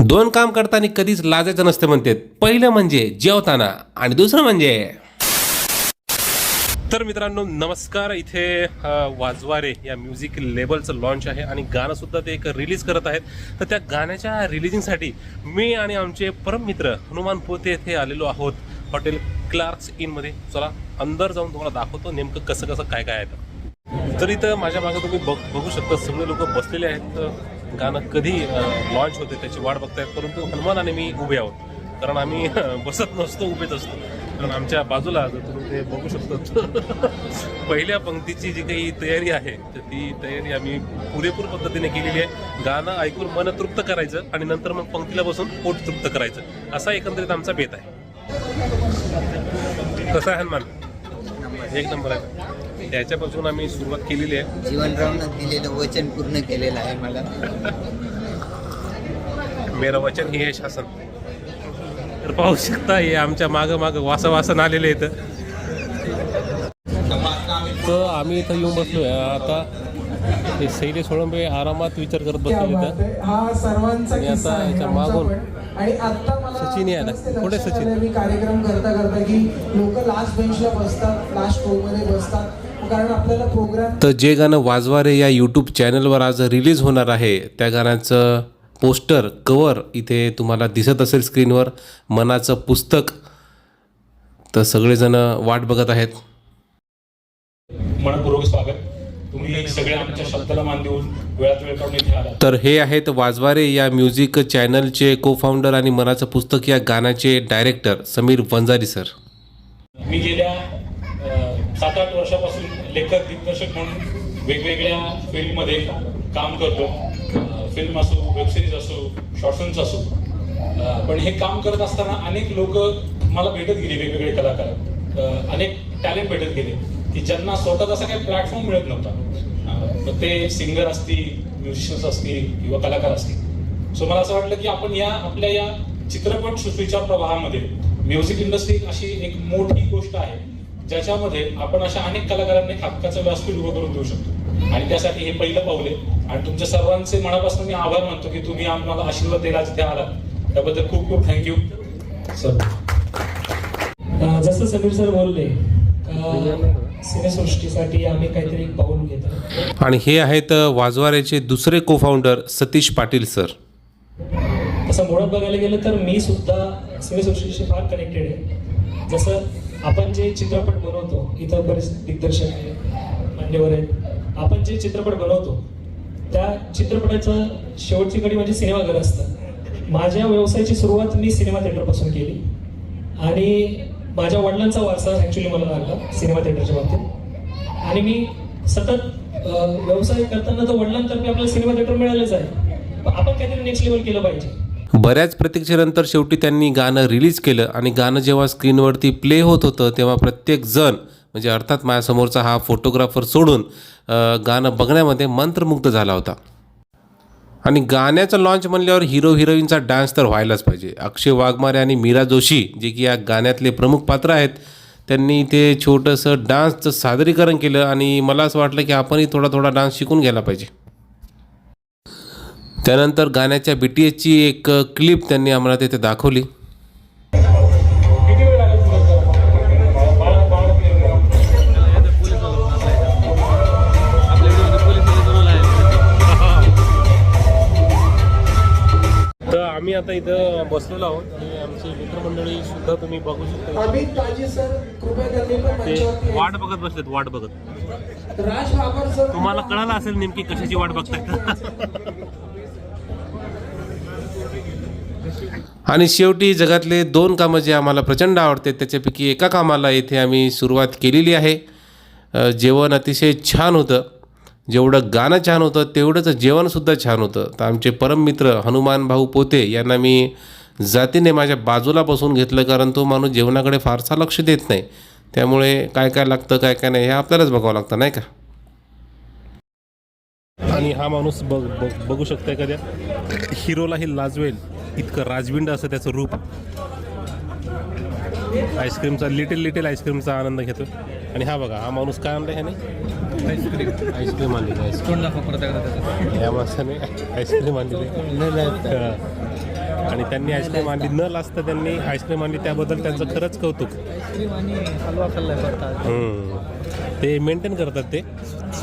दोन काम करताना कधीच लाजायचं नसते म्हणतात. पहिलं म्हणजे जेवताना आणि दुसरं म्हणजे तर मित्रांनो नमस्कार. इथे वाजवारे या म्युझिक लेबलचं लॉन्च आहे आणि गाणं सुद्धा ते एक रिलीज करत आहेत. तर त्या गाण्याच्या रिलीजिंगसाठी मी आणि आमचे परम मित्र हनुमान पोते येथे आलेलो आहोत हॉटेल क्लार्क्स इनमध्ये चला अंदर जाऊन तुम्हाला दाखवतो नेमकं कसं कसं काय काय आहे. तर. इथं माझ्या मागे तुम्ही बघ बघू शकता सगळे लोक बसलेले आहेत. तर गाणं कधी लॉन्च होते त्याची वाट बघतायत परंतु हनुमान आणि मी उभे आहोत. कारण आम्ही बसत नसतो उभेच असतो. कारण आमच्या बाजूला जर तुम्ही ते बघू शकता पहिल्या पंक्तीची जी काही तयारी आहे तर ती तयारी आम्ही पुरेपूर पद्धतीने केलेली आहे. गाणं ऐकून मन तृप्त करायचं आणि नंतर मग पंक्तीला बसून पोट तृप्त करायचं. असा एकंदरीत आमचा बेत आहे. कसा आहे हनुमान. एक नंबर आहे. त्याच्यापासून आम्ही सुरुवात केलेली आहे जीवनरावनं दिलेलं वचन पूर्ण केलेलं आहे मला मेरा वचन ही आहे शासन तर पाहू शकता हे आमच्या मागं मागं वासा वासन आलेले आहेत तर आम्ही इथं येऊन बसलो आहे आता हे शैलेश सोळंबे आरामात विचार करत आहे. हा सर्वांचा आणि किस्सा आता आहे याच्या मागून पण. आणि आता मला सचिन यायला. ते पुढे लक्षात सचिन. मी कार्यक्रम करता करता की लोक लास्ट बेंचला बसतात लास्ट रो मध्ये बसतात कारण आपल्याला प्रोग्राम तर जे गाणं वाजवारे या यूट्यूब चॅनलवर आज रिलीज होणार आहे त्या गाण्याचं पोस्टर कवर इथे तुम्हाला दिसत असेल स्क्रीनवर मनाचं पुस्तक. तर सगळेजण वाट बघत आहेत. मनपूर्वक स्वागत. तुम्ही सगळे आमच्या शब्दाला मान देऊन वेळात वेळ काढून इथे आलात. तर हे आहेत वाजवारे या म्युझिक चॅनलचे को फाउंडर आणि मनाचं पुस्तक या गाण्याचे डायरेक्टर समीर वंजारी सर मी गेल्या सात आठ वर्षापासून लेखक दिग्दर्शक म्हणून वेगवेगळ्या फील्डमध्ये काम करतो. फिल्म असो वेबसिरीज असो शॉर्ट फिल्म्स असो पण हे काम करत असताना अनेक लोक मला भेटत गेले वेगवेगळे कलाकार. अनेक टॅलेंट भेटत गेले की ज्यांना स्वतःचा असा काही प्लॅटफॉर्म मिळत नव्हता. ते सिंगर असतील म्युझिशियन्स असतील किंवा कलाकार असतील. सो मला असं वाटलं की आपण या आपल्या या चित्रपट सृष्टीच्या प्रवाहामध्ये म्युझिक इंडस्ट्री अशी एक मोठी गोष्ट आहे. ज्याच्यामध्ये आपण अशा अनेक कलाकारांना हक्काचं व्यासपीठ उभं करून देऊ शकतो. आणि त्यासाठी हे पहिलं पाऊल आहे. आणि तुमच्या सर्वांचे मनापासून मी आभार मानतो की तुम्ही आम्हाला आशीर्वाद द्यायला जिथे आलात त्याबद्दल खूप खूप थँक्यू सर. जसं समीर सर बोलले का सिनेसृष्टीसाठी आम्ही काहीतरी एक पाऊल घेत. आणि हे आहेत वाजवारेचे दुसरे को फाउंडर सतीश पाटील सर. तसं मुळात बघायला गेलं तर मी सुद्धा सिनेसृष्टीशी फार कनेक्टेड आहे. जसं आपण जे चित्रपट बनवतो इथं बरेच दिग्दर्शक आहेत मान्यवर आहेत. आपण जे चित्रपट बनवतो त्या चित्रपटाचं शेवटची कडी म्हणजे सिनेमाघर असतं. माझ्या व्यवसायाची सुरुवात मी सिनेमा थिएटरपासून केली. आणि माझ्या वडिलांचा वारसा ॲक्च्युली मला लागला सिनेमा थिएटरच्या बाबतीत. आणि मी सतत व्यवसाय करताना तर वडिलांतर्फे आपल्याला सिनेमा थिएटर मिळालंच आहे. आपण काहीतरी नेक्स्ट लेवल केलं पाहिजे. बऱ्याच प्रतीक्षेनंतर शेवटी त्यांनी गाणं रिलीज केलं आणि गाणं जेव्हा स्क्रीनवरती प्ले होत होतं तेव्हा प्रत्येक जण म्हणजे अर्थात माझ्यासमोरचा हा फोटोग्राफर सोडून गाणं बघण्यामध्ये मंत्रमुग्ध झाला होता. आणि गाण्याचं लॉन्च म्हणल्यावर हिरो हिरोईनचा डान्स तर व्हायलाच पाहिजे. अक्षय वाघमारे आणि मीरा जोशी जे की या गाण्यातले प्रमुख पात्र आहेत त्यांनी ते छोटंसं डान्सचं सादरीकरण केलं आणि मला असं वाटलं की आपणही थोडा थोडा डान्स शिकून घ्यायला पाहिजे. त्यानंतर गाण्याच्या बी टी एसची एक क्लिप त्यांनी आम्हाला तिथे दाखवली. तर आम्ही आता इथं बसलेलो आहोत आणि आमची मित्रमंडळी सुद्धा तुम्ही बघू शकता. अमित ताजी सर कृपया त्यांनी पण ते मंचावरती वाट बघत बसलेत वाट बघत. राज बाबर सर तुम्हाला कळालं असेल नेमकी कशाची वाट बघताय आणि शेवटी जगातले दोन कामं जे आम्हाला प्रचंड आवडते त्याच्यापैकी एका कामाला येथे आम्ही सुरुवात केलेली आहे. जेवण अतिशय छान होतं. जेवढं गाणं छान होतं तेवढंच जेवणसुद्धा छान होतं. तर आमचे परममित्र हनुमान भाऊ पोते यांना मी जातीने माझ्या बाजूला बसून घेतलं कारण तो माणूस जेवणाकडे फारसा लक्ष देत नाही. त्यामुळे काय काय लागतं काय काय नाही हे आपल्यालाच बघावं लागतं नाही का? आणि हा माणूस बघ बघ बघू शकता एखाद्या हिरोलाही लाजवेल. इतकं राजविंड असं त्याचं रूप. आईस्क्रीमचा लिटिल लिटिल आईस्क्रीमचा आनंद घेतो. आणि हा बघा हा माणूस काय आणला ह्याने? आईस्क्रीम आईस्क्रीम आणलेली आईस्क्रीम या माणसाने आईस्क्रीम आणलेली हा. आणि त्यांनी आईस्क्रीम आणली. न लाजता त्यांनी आईस्क्रीम आणली. त्याबद्दल त्यांचं खरंच कौतुक. ते मेंटेन करतात ते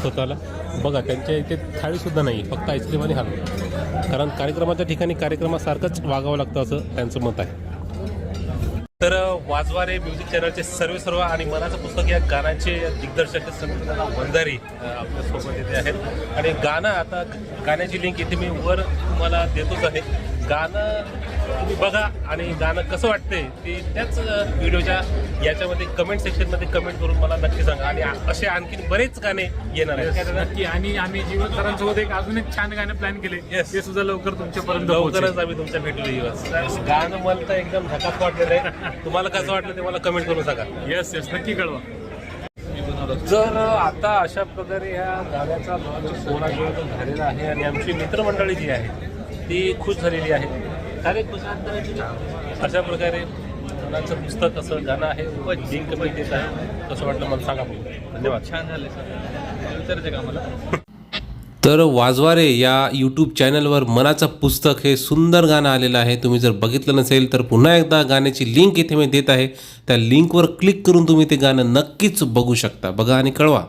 स्वतःला. बघा त्यांच्या इथे थाळीसुद्धा नाही. फक्त आईस्क्रीम आणि हलवा कारण कार्यक्रमाच्या ठिकाणी कार्यक्रमासारखंच वागावं लागतं असं त्यांचं मत आहे. तर वाजवारे म्युझिक चॅनलचे सर्व सर्व आणि मनाचं पुस्तक या गाण्याचे दिग्दर्शक संगीता वंजारी आपल्यासोबत येते आहेत. आणि गाणं आता गाण्याची लिंक इथे मी वर तुम्हाला देतोच आहे. गाणं तुम्ही बघा आणि गाणं कसं वाटतंय ते त्याच व्हिडिओच्या याच्यामध्ये कमेंट सेक्शनमध्ये कमेंट करून मला नक्की सांगा. आणि असे आणखीन बरेच गाणे येणार आहेत. नक्की आणि आम्ही जीवन सरांसोबत एक अजून एक छान गाणं प्लॅन केले. ते सुद्धा लवकर तुमच्यापर्यंत लवकरच. आम्ही तुमच्या भेटू दिवस गाणं मला तर एकदम धकाच वाटलेलं आहे. तुम्हाला कसं वाटलं ते मला कमेंट करून सांगा. येस येस नक्की कळवा. जर आता अशा प्रकारे ह्या गाण्याचा लॉन्च सोळा जो झालेला आहे आणि आमची मित्रमंडळी जी आहे ती खुश झालेली आहे? अशा प्रकारे गाण्याचं पुस्तक असं गाणं आहे लिंक मी देत आहे. कसं वाटलं मला सांगा. धन्यवाद. छान झाले सर. विचारायचं का मला तर वाजवारे या यूट्यूब चॅनलवर मनाचं पुस्तक हे सुंदर गाणं आलेलं आहे. तुम्ही जर बघितलं नसेल तर पुन्हा एकदा गाण्याची लिंक इथे मी देत आहे. त्या लिंकवर क्लिक करून तुम्ही ते गाणं नक्कीच बघू शकता. बघा आणि कळवा.